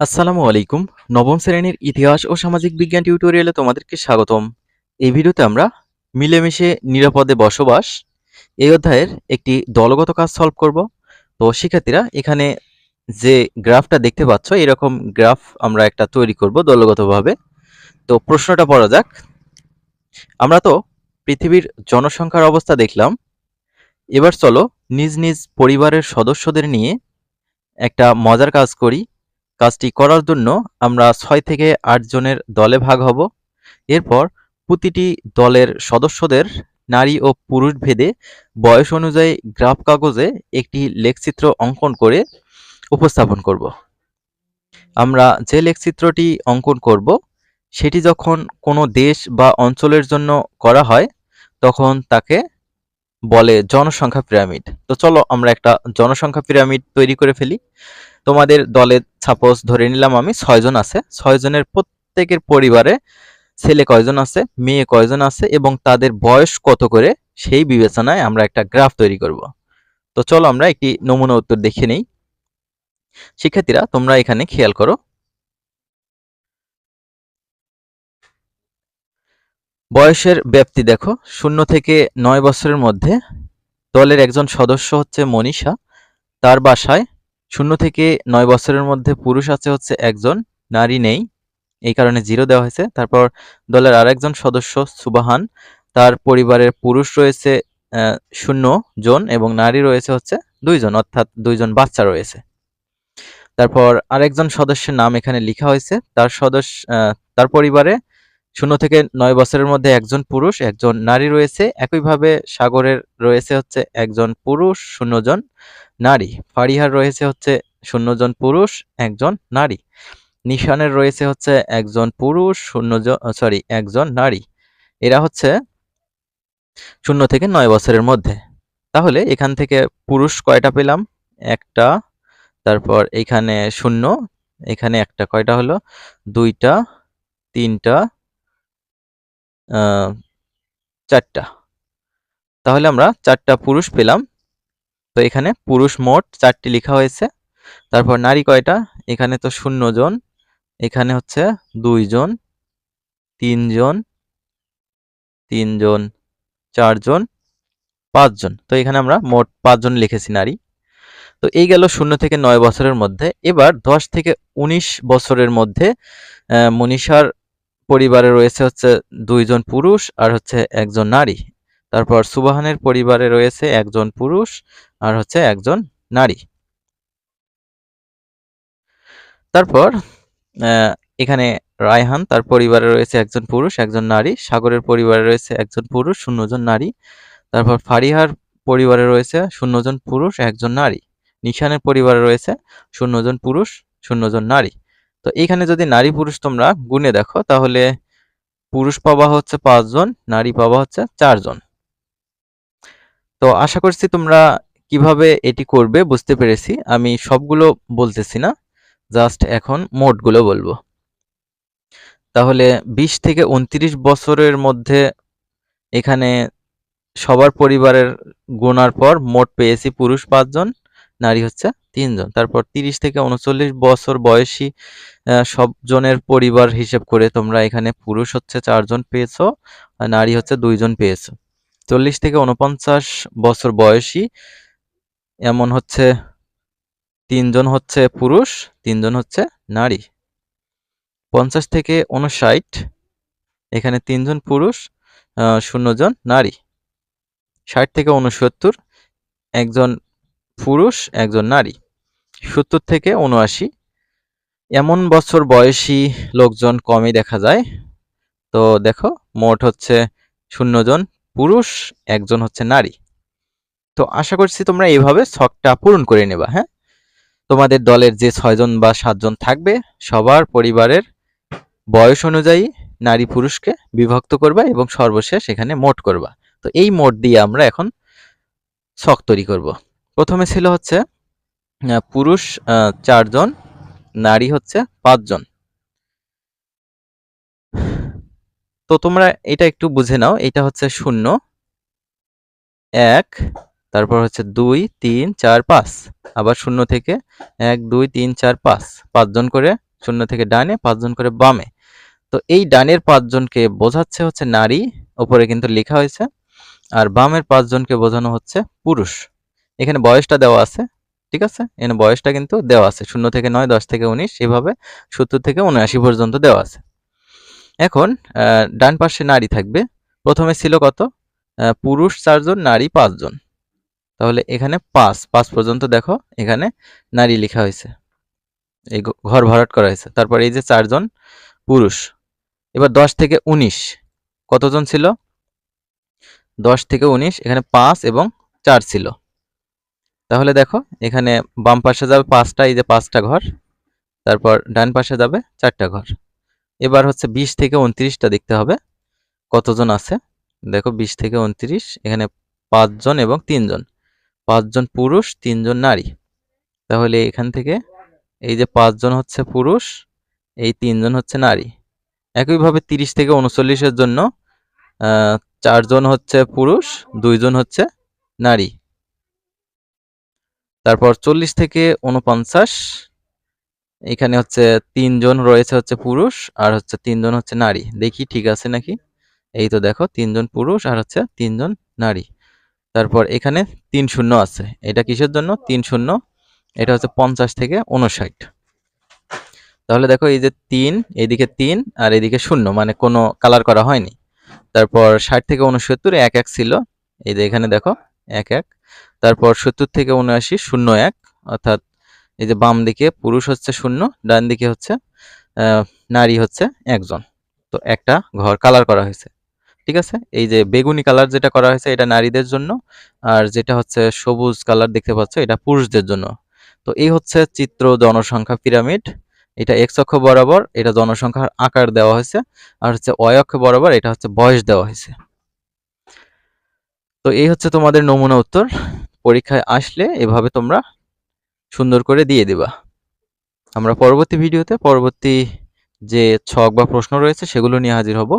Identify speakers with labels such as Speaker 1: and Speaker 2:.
Speaker 1: আসসালামু আলাইকুম। নবম শ্রেণির ইতিহাস ও সামাজিক বিজ্ঞান টিউটোরিয়ালে তোমাদেরকে স্বাগতম। এই ভিডিওতে আমরা মিলেমিশে নিরাপদে বসবাস এই অধ্যায়ের একটি দলগত কাজ সলভ করব। তো শিক্ষার্থীরা, এখানে যে গ্রাফটা দেখতে পাচ্ছ, এরকম গ্রাফ আমরা একটা তৈরি করব দলগতভাবে। তো প্রশ্নটা পড়া যাক। আমরা তো পৃথিবীর জনসংখ্যার অবস্থা দেখলাম। এবার চলো নিজ নিজ পরিবারের সদস্যদের নিয়ে একটা মজার কাজ করি। কাজটি করার জন্য আমরা ছয় থেকে আট জনের দলে ভাগ হব। এরপর প্রতিটি দলের সদস্যদের নারী ও পুরুষ ভেদে বয়স অনুযায়ী গ্রাফ কাগজে একটি লেখচিত্র অঙ্কন করে উপস্থাপন করব। আমরা যে লেখচিত্রটি অঙ্কন করব, সেটি যখন কোনো দেশ বা অঞ্চলের জন্য করা হয়, তখন তাকে বলে জনসংখ্যা পিরামিড। তো চলো আমরা একটা জনসংখ্যা পিরামিড তৈরি করে ফেলি। তোমাদের দলে সাপোজ ধরে নিলাম আমি ছয়জন আছে। ছয়জনের প্রত্যেকের পরিবারে ছেলে কয়জন আছে, মেয়ে কয়জন আছে এবং তাদের বয়স কত করে সেই বিবেচনায় আমরা একটা গ্রাফ তৈরি করব। তো চলো আমরা একটি নমুনা উত্তর দেখে নেই। শিক্ষার্থীরা, তোমরা এখানে খেয়াল করো। বয়সের ব্যাপ্তি দেখো, শূন্য থেকে নয় বছরের মধ্যে দলের একজন সদস্য হচ্ছে মনীষা। তার বাসায় শূন্য থেকে নয় বছরের মধ্যে পুরুষ আছে হচ্ছে একজন, নারী নেই। এই কারণে জিরো দেওয়া হয়েছে। তারপর দলের আরেকজন সদস্য সুবাহান। তার পরিবারের পুরুষ রয়েছে শূন্য জন এবং নারী রয়েছে হচ্ছে দুইজন অর্থাৎ দুইজন বাচ্চা রয়েছে। তারপর আরেকজন সদস্যের নাম এখানে লেখা হয়েছে। তার সদস্য তার পরিবারে শূন্য থেকে নয় বছরের মধ্যে একজন পুরুষ, একজন নারী রয়েছে। একইভাবে সাগরের রয়েছে হচ্ছে একজন পুরুষ শূন্য জন নারী। ফারিহার রয়েছে হচ্ছে শূন্য জন পুরুষ, একজন নারী। নিশানের রয়েছে হচ্ছে একজন পুরুষ শূন্য সরি একজন নারী। এরা হচ্ছে শূন্য থেকে নয় বছরের মধ্যে। তাহলে এখান থেকে পুরুষ কয়টা পেলাম? একটা, তারপর এখানে শূন্য, এখানে একটা কয়টা হলো? দুইটা, তিনটা চারটা। তাহলে আমরা চারটা পুরুষ পেলাম। তো এখানে পুরুষ মোট চারটি লেখা হয়েছে। তারপর নারী কয়টা? এখানে তো শূন্য জন। এখানে হচ্ছে দুইজন তিনজন তিনজন চারজন পাঁচজন তো এখানে আমরা মোট পাঁচজন লিখেছি নারী। তো এই গেল শূন্য থেকে নয় বছরের মধ্যে। এবার দশ থেকে ১৯ বছরের মধ্যে মনীষার পরিবারে রয়েছে হচ্ছে দুইজন পুরুষ আর হচ্ছে একজন নারী। তারপর সুবাহানের পরিবারে রয়েছে একজন পুরুষ আর হচ্ছে একজন নারী। তারপর এখানে রায়হান, তার পরিবারে রয়েছে একজন পুরুষ, একজন নারী। সাগরের পরিবারে রয়েছে একজন পুরুষ, শূন্যজন নারী। তারপর ফারিহার পরিবারে রয়েছে শূন্যজন পুরুষ, একজন নারী। নিশানের পরিবারে রয়েছে শূন্যজন পুরুষ, শূন্যজন নারী। তো এখানে যদি নারী পুরুষ তোমরা গুনে দেখো, তাহলে পুরুষ পাবা হচ্ছে পাঁচজন, নারী পাবা হচ্ছে চারজন। তো আশা করছি তোমরা কীভাবে এটি করবে বুঝতে পেরেছি। আমি সবগুলো বলতেছি না, জাস্ট এখন মোটগুলো বলব। তাহলে ২০ থেকে উনত্রিশ বছরের মধ্যে এখানে সবার পরিবারের গোনার পর মোট পেয়েছি পুরুষ পাঁচজন নারী হচ্ছে তিনজন। তারপর তিরিশ থেকে উনচল্লিশ বছর বয়সী সব জনের পরিবার হিসেব করে তোমরা এখানে পুরুষ হচ্ছে চারজন পেয়েছ নারী হচ্ছে দুইজন পেয়েছ। চল্লিশ থেকে উনপঞ্চাশ বছর বয়সী, এমন হচ্ছে তিনজন হচ্ছে পুরুষ, তিনজন হচ্ছে নারী। পঞ্চাশ থেকে উনষাট, এখানে তিনজন পুরুষ শূন্য জন নারী। ষাট থেকে উনসত্তর, একজন পুরুষ, একজন নারী। সত্তর থেকে উনআশি এমন বছর বয়সী লোকজন কমই দেখা যায়। তো দেখো, মোট হচ্ছে শূন্যজন পুরুষ, একজন হচ্ছে নারী। তো আশা করছি তোমরা এইভাবে ছকটা পূরণ করে নেবা হ্যাঁ? তোমাদের দলের যে ছয়জন বা সাতজন থাকবে, সবার পরিবারের বয়স অনুযায়ী নারী পুরুষকে বিভক্ত করবা এবং সর্বশেষ এখানে মোট করবা। তো এই মোট দিয়ে আমরা এখন ছক তৈরি করব। প্রথমে ছিল হচ্ছে পুরুষ চারজন, নারী হচ্ছে পাঁচজন। তো তোমরা এটা একটু বুঝে নাও, এটা হচ্ছে শূন্য, এক, তারপর হচ্ছে দুই, তিন, চার, পাঁচ। আবার শূন্য থেকে এক, দুই, তিন, চার, পাঁচ। পাঁচজন করে শূন্য থেকে ডানে, পাঁচজন করে বামে। তো এই ডানের পাঁচজনকে বোঝাচ্ছে হচ্ছে নারী, ওপরে কিন্তু লেখা হয়েছে। আর বামের পাঁচজনকে বোঝানো হচ্ছে পুরুষ। এখানে বয়সটা দেওয়া আছে, ঠিক আছে? এখানে বয়সটা কিন্তু দেওয়া আছে, শূন্য থেকে নয়, দশ থেকে উনিশ, এভাবে সত্তর থেকে উনআশি পর্যন্ত দেওয়া আছে। এখন ডান পাশে নারী থাকবে, প্রথমে ছিল কত? পুরুষ চারজন, নারী পাঁচজন। তাহলে এখানে পাঁচ পাঁচ পর্যন্ত দেখো, এখানে নারী লেখা হয়েছে। এই ঘর ভরাট করা হয়েছে। তারপর এই যে চারজন পুরুষ, এবার দশ থেকে উনিশ, কতজন ছিল? দশ থেকে উনিশ, এখানে পাঁচ এবং চার ছিল। তাহলে দেখো, এখানে বাম পাশে যাবে পাঁচটা, এই যে পাঁচটা ঘর, তারপর ডান পাশে যাবে চারটা ঘর। এবার হচ্ছে বিশ থেকে উনত্রিশটা দেখতে হবে, কতজন আছে? দেখো বিশ থেকে উনত্রিশ, এখানে পাঁচজন এবং তিনজন। পাঁচজন পুরুষ, তিনজন নারী। তাহলে এখান থেকে এই যে পাঁচজন হচ্ছে পুরুষ, এই তিনজন হচ্ছে নারী। একইভাবে তিরিশ থেকে উনচল্লিশের জন্য চারজন হচ্ছে পুরুষ, দুইজন হচ্ছে নারী। তারপর চল্লিশ থেকে উনপঞ্চাশ এখানে হচ্ছে তিনজন রয়েছে হচ্ছে পুরুষ আর হচ্ছে তিনজন হচ্ছে নারী। দেখি ঠিক আছে নাকি? এই তো দেখো, তিনজন পুরুষ আর হচ্ছে তিনজন নারী। তারপর এখানে তিন শূন্য আছে। এটা কিসের জন্য? তিন শূন্য। এটা হচ্ছে পঞ্চাশ থেকে উনষাট তাহলে দেখো এই যে তিন এইদিকে তিন আর এদিকে শূন্য মানে কোনো কালার করা হয়নি। তারপর ষাট থেকে উনসত্তর এক এক ছিল। এই যে এখানে দেখো, এক এক। তারপর সত্তর থেকে উনআশি, শূন্য এক, অর্থাৎ এই যে বাম দিকে পুরুষ হচ্ছে শূন্য, ডান দিকে হচ্ছে নারী হচ্ছে একজন। তো একটা ঘর কালার করা হয়েছে, ঠিক আছে? এই যে বেগুনি কালার যেটা করা হয়েছে, এটা নারীদের জন্য, আর যেটা হচ্ছে সবুজ কালার দেখতে পাচ্ছ, এটা পুরুষদের জন্য। তো এই হচ্ছে চিত্র জনসংখ্যা পিরামিড, এটা এক্স অক্ষ বরাবর, এটা জনসংখ্যার আকার দেওয়া হয়েছে, আর হচ্ছে ওয়াই অক্ষ বরাবর, এটা হচ্ছে বয়স দেওয়া হয়েছে। তো এই হচ্ছে তোমাদের নমুনা উত্তর। পরীক্ষায় আসলে এভাবে তোমরা সুন্দর করে দিয়ে দিবা। আমরা পরবর্তী ভিডিওতে পরবর্তী যে ছক বা প্রশ্ন রয়েছে সেগুলো নিয়ে হাজির হব।